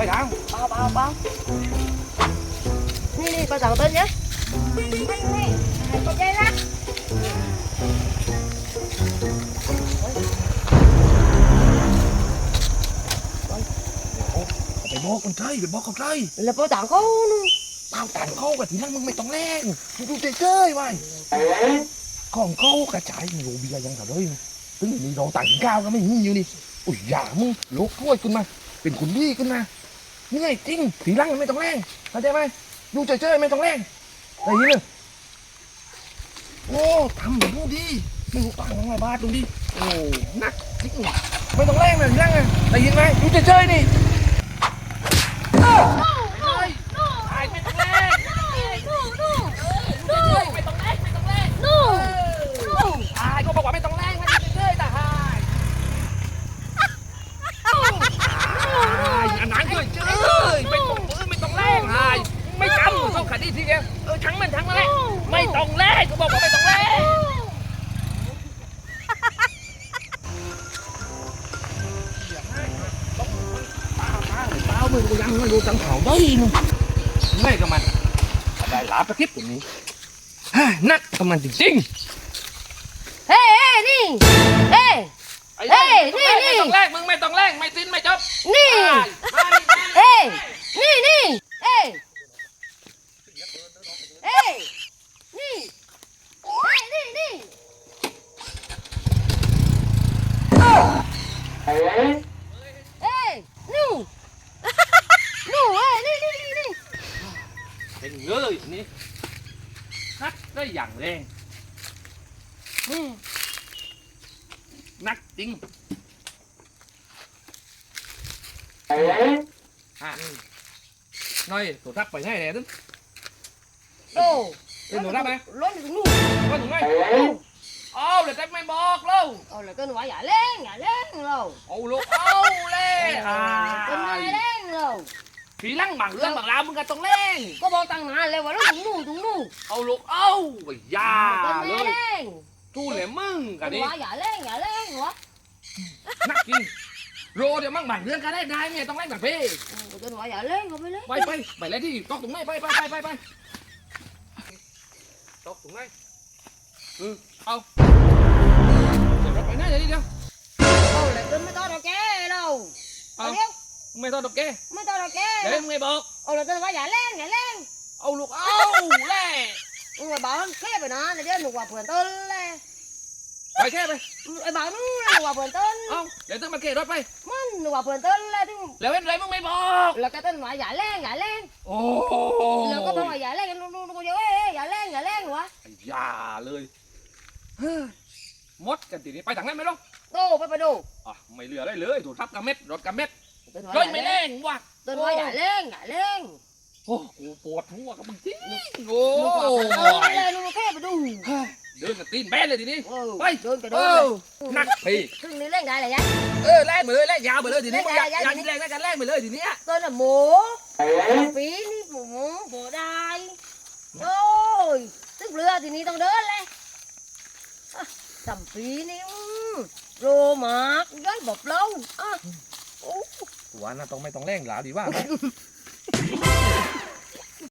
ไปทางเปล่าเปล่าเปล่านี่นี่ภาษาต้น nhé นี่นี่ có dây lắc ไปบอกคนใจไปบอกเขาใจ là bao tặng có luôn เปล่าต่างเขากับทีนั้นมึงไม่ต้องแรงมึงดูเจ้ยๆไว้ของเขากระจายมีโรเบียร์ยังแต่เลยถึงมีเราต่างกินข้าวก็ไม่มีอยู่นี่อุ้ยอย่ามึงลุกถ้วยขึ้นมา เป็นคนดีขึ้นมา เนี่อยจริงตีลังไม่ต้องแรงเข้าใจไหมดูเฉยๆไม่ต้องแรงได้ยินเลยโอ้ทำแบบนี้ดีไม่รู้ตังของไงบ้าสดูดิโอ้หนักจริงไม่ต้องแรงเลยทีหลังไงได้ยินไหมดูเฉยๆนี่ ตายไม่ต้องแรง ไม่ต้องแรงไม่ต้องแรงตายก็บอกว่าไม่ต้องแรงนะเฉยๆแต่หายตายอันนั้นเฉยเฉยไม่ต้องมือไม่ต้องแรงหายไม่จำต้องขัดดี ทั้งมันทั้งมันแหละไม่ต้องแรงก็บอกว่าไม่ต้องแรงตาตาเปล่ามือกูยังไม่รู้จังเขาได้นึงไม่กับมันได้ลาบตะคิบตัวนี้นักกับมันจริงๆ ê ê đi ê ไอ้เฮ้ยไม่นี่ไม่ต้องแลกมึงไม่ต้องแลกไม่สิ้นไม่จบ đi มา เป็นเลยนี่นักได้อย่างแรง ừ. นักจริงอะน้อยตัวทักไปให้แน่นึง đồ เป็นตัวทักไหม lớn thì nu ว่าถึงไหมเอาเดี๋ยวแจ็คไม่บอกเล่า Ồ là cơn quả giả lên, giả lên rồi เอาลูกเอาเลยอ่า ผีลังบังเรื่องบังราวมึงก็ต้องเล่ง Có bao tăng nào lên vào nó đúng nu, đúng nu เอาลูกเอาไปอย่า Cơn เล này ย lên ทูเลยมึงกัน Cơn นี่ quả giả lên, giả lên nữa นักจริงโรเดี๋ยวมั่งบังเรื่องกันได้ได้ไงต้องเล่นแบบพี่ Ừ, Cơn quả giả lên, rồi mới lên ไปไปไปเลยที่ตอกตรงไหนไปไปไปไปไปตอกตรงไหนอือเอาเดี๋ยวเราไปไหนเดี๋ยวเดี๋ยว Ồ là cơn mới to đâu ké đâu Ờ. Ở điêu, ไม่ต้องตอกแก mới to đâu เดี๋ยว ké มึงไม่บอก Ồ là cơn quả giả lên, giả lên เอาลูกเอาแล่ Ừ, mà bảo nó khép rồi nó, là điêu nụ quả phường tên lê ไปแค่ไป Ừ, bảo nó là nụ quả phường tên เอาเดี๋ยวต้องมาเกะรถไป Mất nụ quả phường tên lê chứ แล้วเป็นไรมึงไม่บอก Là cái tên quả giả lên, giả lên โอ้ Là có bao quả giả lên, nó nó có dấu ê, ê, giả lên, giả lên nữa อย่าเลยเฮ้ยมดกันทีนี้ไปทางนั้นไหมลูก Đồ, phải phải đồ อะไม่เหลืออะไรเลยถูกทับกระเม็ดรถกระเม็ด Tên เฮ้ย quả ไม่ giả เล่ lên งว่ะ Tên quả giả lên, giả lên โอ้กูปวดหัวกับมึงจริงโอ้ Nụ quả phường ย tên lên, nó khép rồi đủ เดินกับตีนแบนเลยทีนี้ Ừ, Ôi, đơn cái เอ đơn อ này นักพี่ Cứ đi lên đây là nhá เออแลกไปเลยแลกยาวไปเลยทีนี้แลกอยากยาวอยากทีนี้แลกแลกกันแลกไปเลยทีเนี้ย Tên là mố Phí đi mố Bộ đai Ôi Tức lừa thì ní tao đỡ lên à, Tầm phí đi ừ. Rô mạc Giấy bọc lâu à. Ú, หัวน่ะต้องไม่ต้องแรงหลาดีว่า